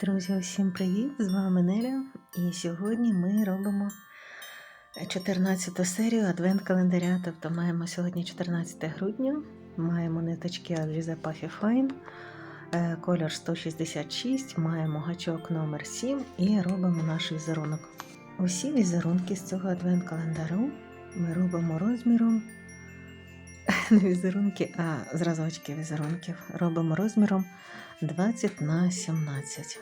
Друзі, усім привіт! З вами Неля. І сьогодні ми робимо 14 серію адвент-календаря. Тобто маємо сьогодні 14 грудня, маємо ниточки Alize Puffy Fine, е, колір 166, маємо гачок номер 7 і робимо наш візерунок. Усі візерунки з цього адвент-календарю ми робимо розміром. Не візерунки, а зразочки візерунків. Робимо розміром 20 на 17.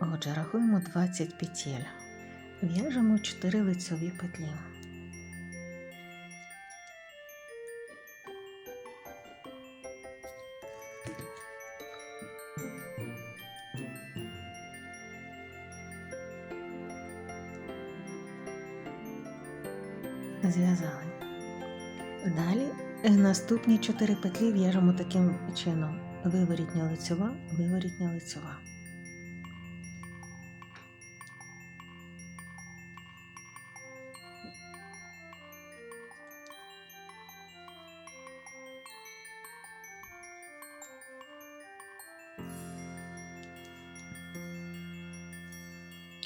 Отже, рахуємо 20 петель. В'яжемо 4 лицьові петлі. Зв'язали. Далі е, наступні 4 петлі в'яжемо таким чином: виворітня лицьова, виворітня лицьова.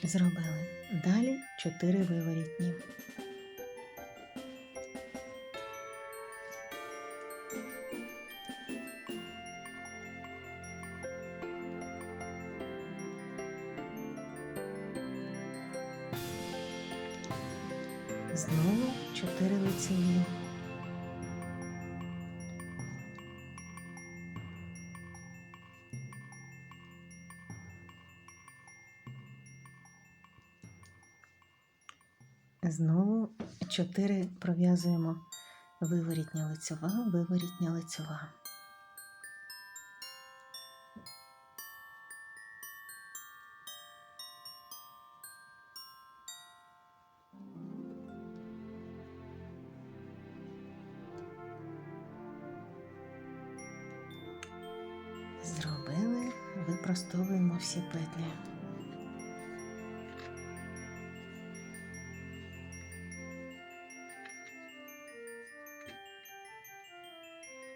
Зробили. Далі 4 виворітні. Знову 4 лицеві. Знову 4 пров'язуємо виворітня лицьова, виворітня лицьова.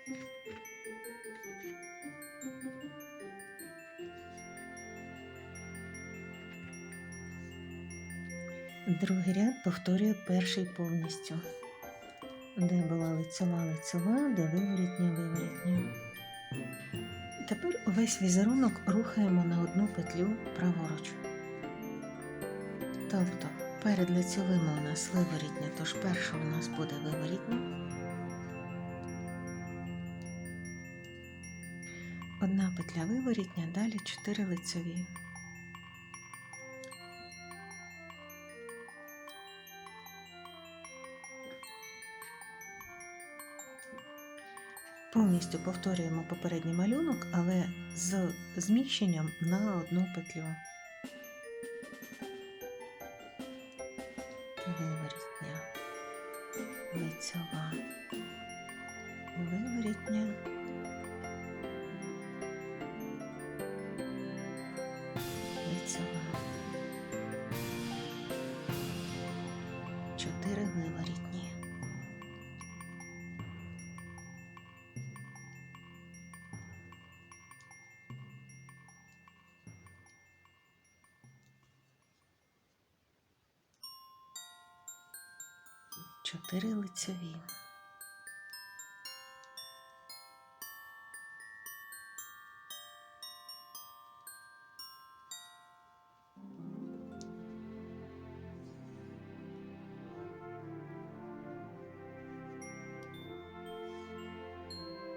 Другий ряд повторює перший повністю, де була лицьова лицьова, де виворітня виворітня. Тепер увесь візерунок рухаємо на одну петлю праворуч. Тобто перед лицьовими у нас виворітня, тож перша у нас буде виворітня. Одна петля виворітня, далі 4 лицьові. Повністю повторюємо попередній малюнок, але з зміщенням на одну петлю. Чотири лицеві.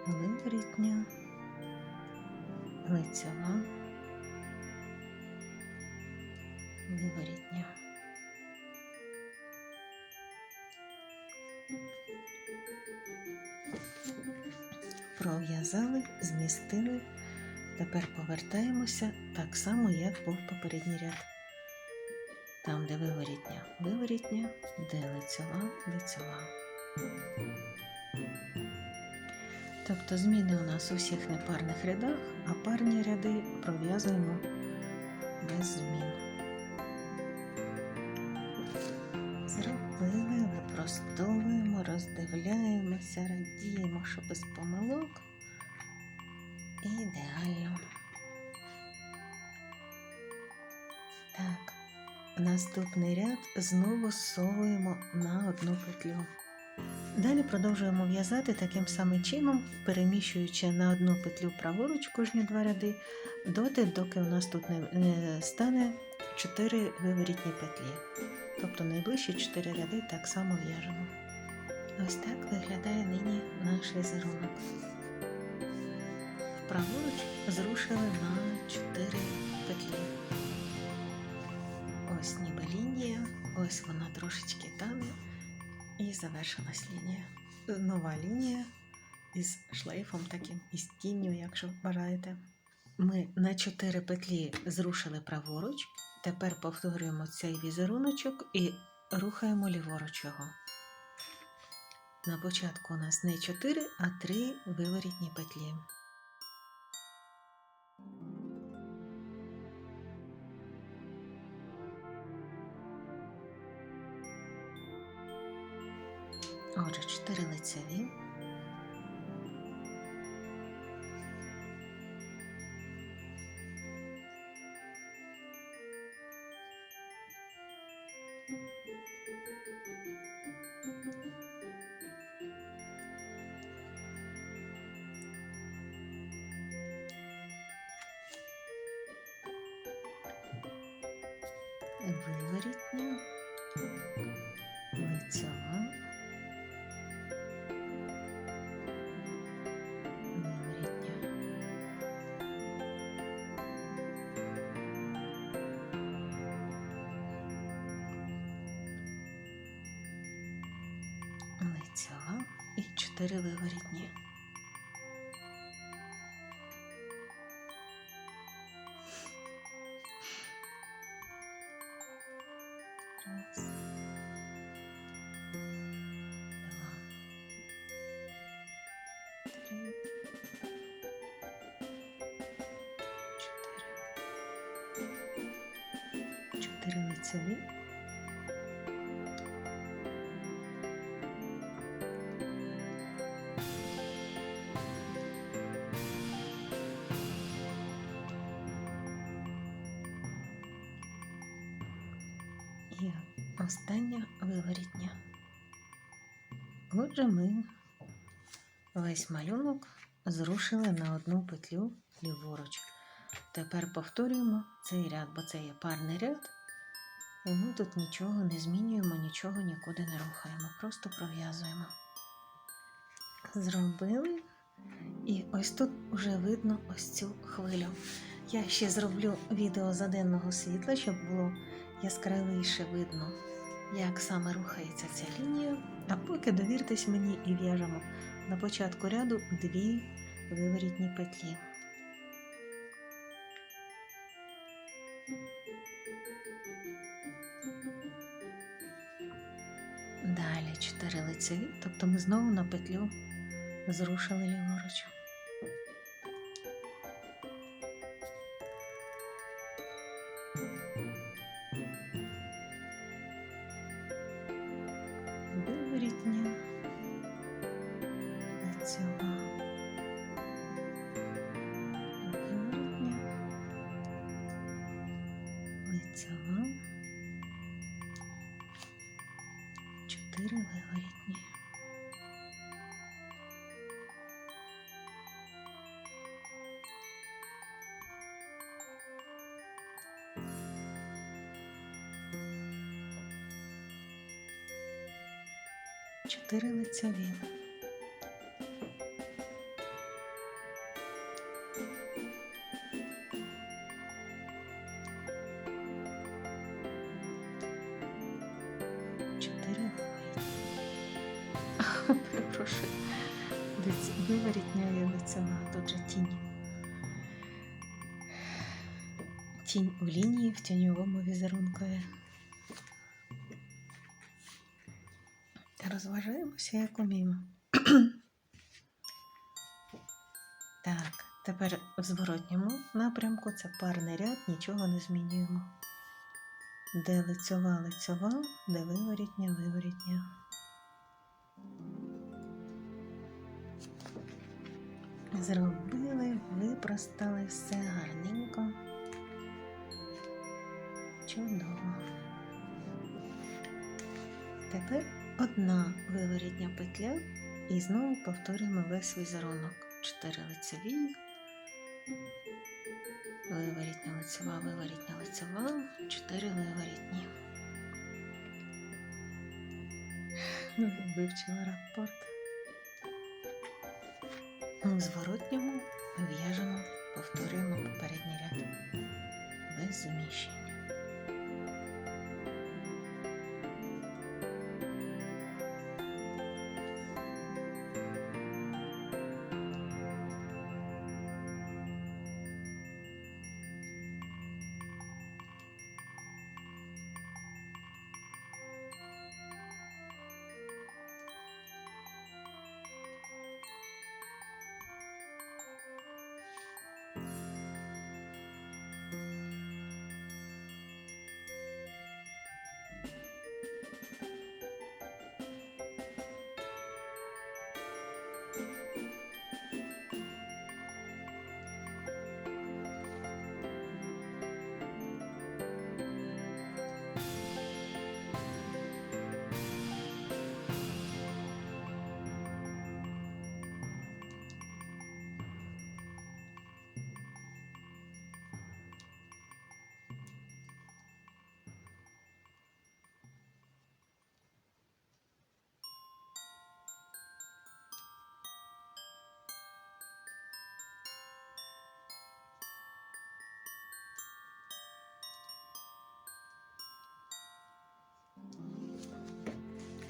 Виворітня, лицева, Пров'язали, змістили. Тепер повертаємося так само, як був попередній ряд. Там, де виворітня, виворітня, де лицьова, лицьова. Тобто зміни у нас у всіх непарних рядах, а парні ряди пров'язуємо без змін. Зробили, випростовуємо, роздивляємося, радіємо, що без помилок. Ідеально. Так, наступний ряд знову зсовуємо на одну петлю. Далі продовжуємо в'язати таким самим чином, переміщуючи на одну петлю праворуч кожні два ряди, доти, доки у нас тут не стане 4 виворітні петлі. Тобто найближчі 4 ряди так само в'яжемо. Ось так виглядає нині наш візерунок. Праворуч зрушили на 4 петлі. Ось ніби лінія, ось вона трошечки тане. І завершилась лінія. Нова лінія із шлейфом таким, із тінню, якщо бажаєте. Ми на 4 петлі зрушили праворуч. Тепер повторюємо цей візеруночок і рухаємо ліворуч його. На початку у нас не 4, а 3 виворітні петлі. Отже, 4 лицеві. Виворітня, лицева, виворітня. Лицева і чотири виворітні. Чотири. І остання виворітня. Отже, ми весь малюнок зрушили на одну петлю ліворуч. Тепер повторюємо цей ряд, бо це є парний ряд. І ми тут нічого не змінюємо, нічого нікуди не рухаємо, просто пров'язуємо. Зробили. І ось тут вже видно ось цю хвилю. Я ще зроблю відео за денного світла, щоб було яскравіше видно, як саме рухається ця лінія. А поки довіртесь мені і в'яжемо на початку ряду дві виворітні петлі. Далі 4 лицеві, тобто ми знову на петлю зрушили ліворуч. Чотири виворітні. Чотири лицеві. Тінь у лінії в тіньовому візерункові. Розважаємося, як уміємо. так, тепер в зворотньому напрямку це парний ряд, нічого не змінюємо. Де лицьова, лицьова, де виворітня, виворітня. Зробили, випростали все гарненько. Чудово. Тепер одна виворітня петля і знову повторюємо весь візерунок. Чотири лицеві, виворітня лицева, виворітня лицева, чотири виворітні. Ну, Вивчила рапорт. У зворотньому в'яжемо, повторюємо попередній ряд без зміщень.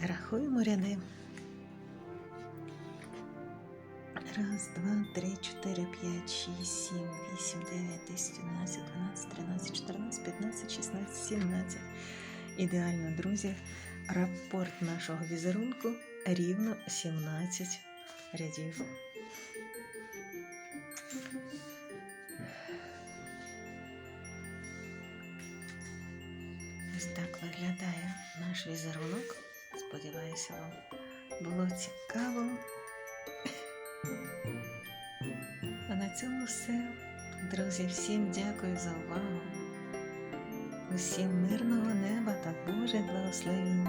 Рахуємо ряди. Раз, два, три, чотири, п'ять, шість, сім, вісім, дев'ять, десять, одинадцять, дванадцять, тринадцять, чотирнадцять, п'ятнадцять, шістнадцять, сімнадцять. Ідеально, друзі. Рапорт нашого візерунку рівно 17 рядів. Ось так виглядає наш візерунок. Сподіваюся, вам було цікаво. А на цьому все. Друзі, всім дякую за увагу. Усім мирного неба та Божих благословінь.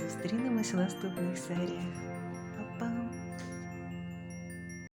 Зустрінемось у наступних серіях.